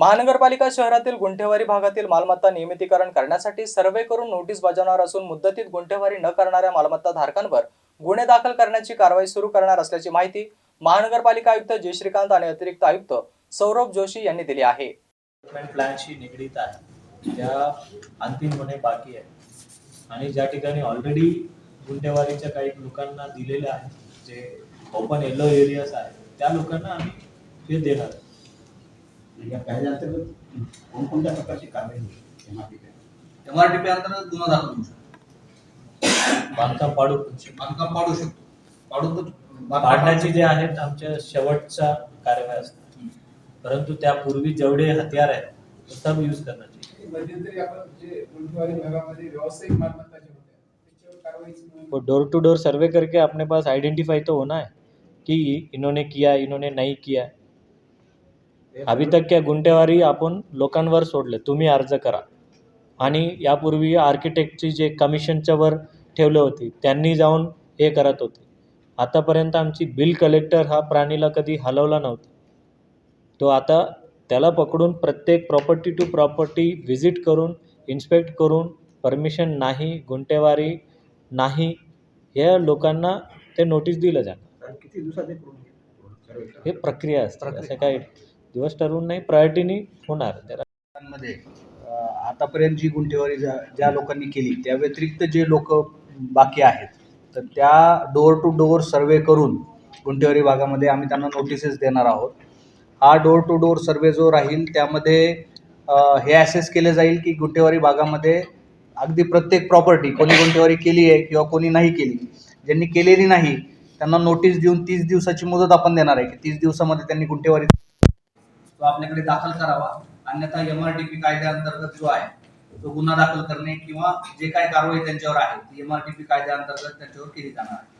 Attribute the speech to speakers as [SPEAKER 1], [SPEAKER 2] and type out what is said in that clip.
[SPEAKER 1] महानगरपालिका शहरातील गुंठेवारी भागातील मालमत्ता नियमितीकरण करण्यासाठी सर्वे करून नोटीस बजावणार असून मुद्दतीत गुंठेवारी न करणाऱ्या मालमत्ता धारकांवर गुन्हे दाखल करण्याची कारवाई सुरू करणार असल्याची माहिती महानगरपालिका आयुक्त जय श्रीकांत आणि अतिरिक्त आयुक्त सौरभ जोशी यांनी दिली आहे.
[SPEAKER 2] प्लॅनशी निगडीत आहे. ज्या अंतिम होणे बाकी आहे आणि ज्या ठिकाणी ऑलरेडी गुंठेवारीच्या काही लोकांना दिलेल्या आहेत जे ओपन येलो एरियाज आहेत त्या लोकांना आम्ही हे देणार. आहे.
[SPEAKER 3] या कायद्याअंतर्गत कोणकोणत्या प्रकारची कारवाई होईल? MRPK?
[SPEAKER 4] एमआरटीपी अंतर्गत गुन्हा दाखल होऊ शकतो.
[SPEAKER 2] बांधकाम पाडू
[SPEAKER 4] बांधकाम पाडू शकतो. तर बांधकाम-
[SPEAKER 2] पाडण्याची जे आहेत आमच्या शेवटचा कार्यवाही असतात परंतु त्यापूर्वी जेवढे हत्यार आहेत ते सब यूज करण्याची.
[SPEAKER 5] मध्यंतरी आपण जे भागामध्ये व्यावसायिक
[SPEAKER 2] डोर टू डोर सर्वे करके अपने पास आइडेंटिफाई तो होना है कि इन्होंने किया इन्होंने नहीं किया. अभी तक क्या गुंटेवारी आपण लोकांवर सोडले. तुम्ही अर्ज करा. आणि यापूर्वी आर्किटेक्टची जे कमिशनच्या वर ठेवले होते त्यांनी जाऊन हे करत होते. आतापर्यंत आमची बिल कलेक्टर हा प्राणीला कधी हलवला नव्हता. तो आता त्याला पकडून प्रत्येक प्रॉपर्टी टू प्रॉपर्टी व्हिजिट करून इन्स्पेक्ट करून परमिशन नाही गुंटेवारी नाही या लोकांना ते नोटीस दिलं जाणार
[SPEAKER 3] किती दिवसात हे
[SPEAKER 2] हे प्रक्रिया असते. असं काही दिवस ठरवून नाही प्रायोरिटीने होणार. त्याला
[SPEAKER 4] मध्ये आतापर्यंत जी गुंठेवारी ज्या ज्या लोकांनी केली त्या व्यतिरिक्त जे लोक बाकी आहेत तर त्या डोअर टू डोअर सर्वे करून गुंठेवारी भागामध्ये आम्ही त्यांना नोटिसेस देणार आहोत. हा डोअर टू डोअर सर्वे जो राहील त्यामध्ये हे ॲसेस केले जाईल की गुंठेवारी भागामध्ये अगदी प्रत्येक प्रॉपर्टी कोणी गुंठेवारी केली आहे किंवा कोणी नाही केली. ज्यांनी केलेली नाही त्यांना नोटीस देऊन तीस दिवसाची मुदत आपण देणार आहे की तीस दिवसामध्ये त्यांनी गुंठेवारी तो आपल्याकडे दाखल करावा. अन्यथा एम आर टी पी कायद्याअंतर्गत जो आहे तो गुन्हा दाखल करणे किंवा जे काही कारवाई त्यांच्यावर आहे ती एम आर टी पी कायद्याअंतर्गत त्यांच्यावर केली जाणार आहे.